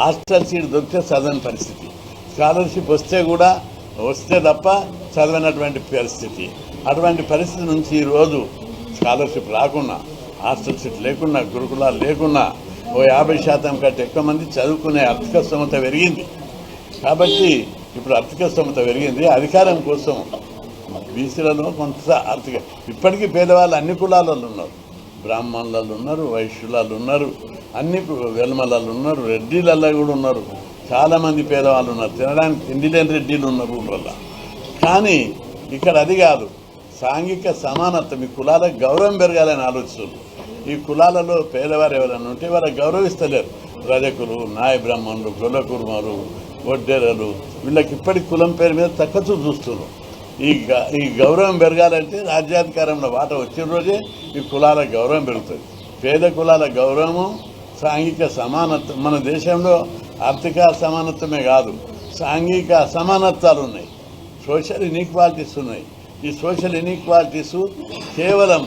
Hostel seat దొరికితే చదవని పరిస్థితి. స్కాలర్షిప్ వస్తే కూడా వస్తే తప్ప చదవనటువంటి పరిస్థితి. అటువంటి పరిస్థితి నుంచి ఈరోజు స్కాలర్షిప్ రాకుండా హాస్టల్ సీట్ లేకున్నా గురుకులాలు లేకున్నా ఓ యాభై శాతం కంటే ఎక్కువ మంది చదువుకునే ఆర్థిక స్తోమత పెరిగింది. కాబట్టి ఇప్పుడు ఆర్థిక స్తోమత పెరిగింది. అధికారం కోసం బీసీలలో కొంత ఆర్థిక ఇప్పటికీ పేదవాళ్ళు అన్ని కులాలలో ఉన్నారు. బ్రాహ్మణులలో ఉన్నారు వైశ్యులలో ఉన్నారు. అన్ని కు- ఉన్నారు రెడ్డిలలో కూడా ఉన్నారు. చాలామంది పేదవాళ్ళు ఉన్నారు. తినడానికి తిండి లేని రెడ్డిలు ఉన్నారు వల్ల. కానీ ఇక్కడ అది కాదు. సాంఘిక సమానత్వం ఈ కులాలకు గౌరవం పెరగాలని ఆలోచిస్తుంది ఈ కులాలలో పేదవారు ఎవరైనా ఉంటే వాళ్ళకి గౌరవిస్తలేరు. రజకులు నాయ బ్రాహ్మణులు గొల్లకుర్మలు వడ్డెరలు వీళ్ళకి ఇప్పటి కులం పేరు మీద తక్కువ చూస్తున్నారు. ఈ గ- ఈ గౌరవం పెరగాలంటే రాజ్యాధికారంలో వాట వచ్చిన రోజే ఈ కులాల గౌరవం పెరుగుతుంది. పేద కులాల గౌరవము సాంఘిక సమానత్వం. మన దేశంలో ఆర్థిక సమానత్వమే కాదు సాంఘిక అసమానత్వాలు ఉన్నాయి. సోషల్ ఇన్ఈక్వాలిటీస్ ఉన్నాయి. ఈ సోషల్ ఇన్ఈక్వాలిటీస్ కేవలం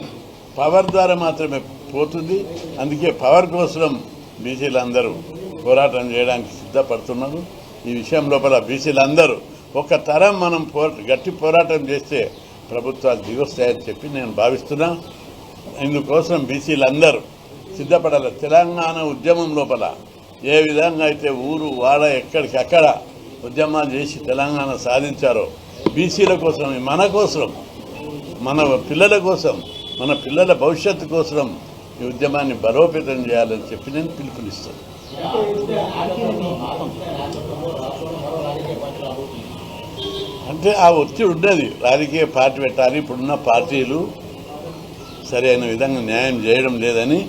పవర్ ద్వారా మాత్రమే పోతుంది. అందుకే పవర్ కోసం బీసీలందరూ పోరాటం చేయడానికి సిద్ధపడుతున్నారు. ఈ విషయం లోపల బీసీలందరూ ఒక తరం మనం పో గట్టి పోరాటం చేస్తే ప్రభుత్వాలు దిగొస్తాయని చెప్పి నేను భావిస్తున్నా. ఇందుకోసం బీసీలందరూ సిద్ధపడాలి. తెలంగాణ ఉద్యమం లోపల ఏ విధంగా అయితే ఊరు వాడ ఎక్కడికక్కడ ఉద్యమాలు చేసి తెలంగాణ సాధించారో బీసీల కోసం మన కోసం మన పిల్లల కోసం మన పిల్లల భవిష్యత్తు కోసం ఈ ఉద్యమాన్ని బలోపేతం చేయాలని చెప్పి నేను పిలుపునిస్తాను. అంటే ఆ ఒత్తిడి ఉన్నది రాజకీయ పార్టీ పెట్టాలి ఇప్పుడున్న పార్టీలు సరైన విధంగా న్యాయం చేయడం లేదని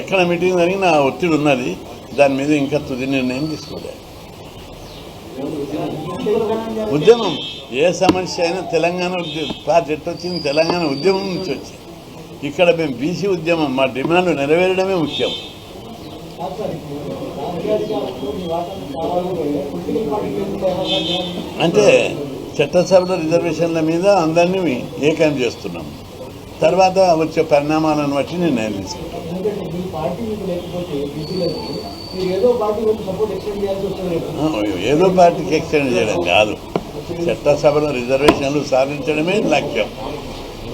ఎక్కడ మీటింగ్ జరిగినా ఒత్తిడి ఉన్నది. దాని మీద ఇంకా తుది నిర్ణయం తీసుకోలేదు. ఉద్యమం ఏ సమస్య అయినా తెలంగాణ ఉద్యమం పార్టీ ఎట్టు వచ్చింది తెలంగాణ ఉద్యమం నుంచి వచ్చింది. ఇక్కడ మేము బీసీ ఉద్యమం మా డిమాండ్ నెరవేరడమే ముఖ్యం. అంటే చట్టసభల రిజర్వేషన్ల మీద అందరినీ ఏకం చేస్తున్నాం. తర్వాత వచ్చే పరిణామాలను బట్టి నిర్ణయం తీసుకుంటాం. పార్టీ మీకు లేకపోతే మీరు ఏదో పార్టీ సపోర్ట్ ఎక్స్టెండ్ చేయాల్సి వస్తుంది ఏదో పార్టీకి ఎక్స్టెండ్ చేయడం కాదు. చట్టసభలో రిజర్వేషన్లు సాధించడమే లక్ష్యం.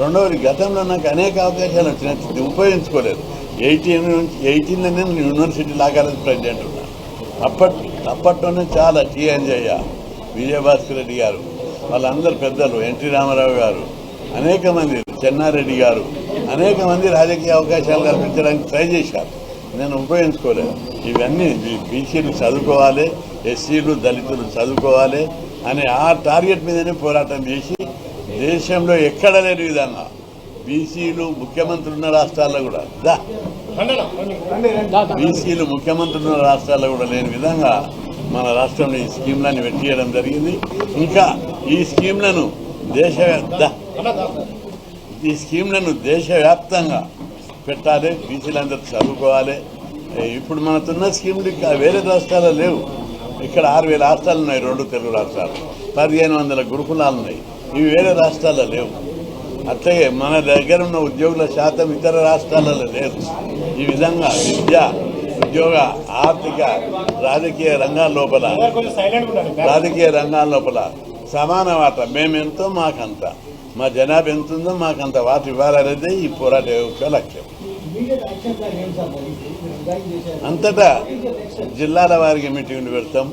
రెండవది గతంలో నాకు అనేక అవకాశాలు వచ్చినాయి ఉపయోగించుకోలేదు. ఎయిటీన్ నుంచి ఎయిటీన్ నేను యూనివర్సిటీ లా కాలేజ్ ప్రెసిడెంట్ ఉన్నాను అప్పట్ అప్పట్లోనే చాలా టీ విజయభాస్కర్ రెడ్డి గారు వాళ్ళందరు పెద్దలు ఎన్టీ రామారావు గారు అనేక మంది చెన్నారెడ్డి గారు అనేక మంది రాజకీయ అవకాశాలు కల్పించడానికి ట్రై చేశారు. నేను ఉపయోగించుకోలేదు. ఇవన్నీ బీసీలు చదువుకోవాలి ఎస్సీలు దళితులు చదువుకోవాలి అనే ఆ టార్గెట్ మీదనే పోరాటం చేసి దేశంలో ఎక్కడ లేని విధంగా బీసీలు ముఖ్యమంత్రి ఉన్న రాష్ట్రాల్లో కూడా దా. బీసీలు ముఖ్యమంత్రి ఉన్న రాష్ట్రాల్లో కూడా లేని విధంగా మన రాష్ట్రంలో ఈ స్కీమ్లను పెట్టియడం జరిగింది. ఇంకా ఈ స్కీమ్లను దేశ ఈ స్కీమ్లను దేశవ్యాప్తంగా పెట్టాలి బీసీలందరూ చదువుకోవాలి. ఇప్పుడు మనకున్న స్కీమ్లు వేరే రాష్ట్రాల్లో లేవు. ఇక్కడ ఆరు వేల రాష్ట్రాలు ఉన్నాయి రెండు తెలుగు రాష్ట్రాలు. పదిహేను వందల గురుకులాలు ఉన్నాయి. ఇవి వేరే రాష్ట్రాల్లో లేవు. అట్లాగే మన దగ్గర ఉన్న ఉద్యోగుల శాతం ఇతర రాష్ట్రాలలో లేదు. ఈ విధంగా విద్య ఉద్యోగ ఆర్థిక రాజకీయ రంగాల లోపల రాజకీయ రంగాల లోపల సమాన వాట మేమెంతో మాకంత. మా జనాభా ఎంత ఉందో మాకంత వాట ఇవ్వాలనేదే ఈ పోరాట యొక్క లక్ష్యం. అంతటా జిల్లాల వారికి మీటింగ్లు పెడతాం.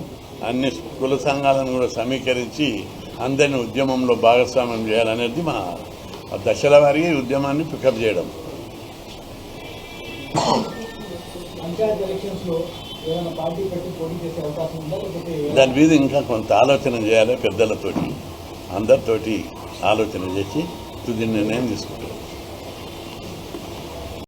అన్ని కుల సంఘాలను కూడా సమీకరించి అందరిని ఉద్యమంలో భాగస్వామ్యం చేయాలనేది మా దశల వారికి ఈ ఉద్యమాన్ని పికప్ చేయడం. ఎలక్షన్స్లో ఏమైనా పార్టీ పెట్టి పోటీ చేసే అవకాశం ఉందా? లేకపోతే దాని మీద ఇంకా కొంత ఆలోచన చేయాలి పెద్దలతోటి అందరితోటి ఆలోచన చేసి తుది నిర్ణయం తీసుకుంటారు.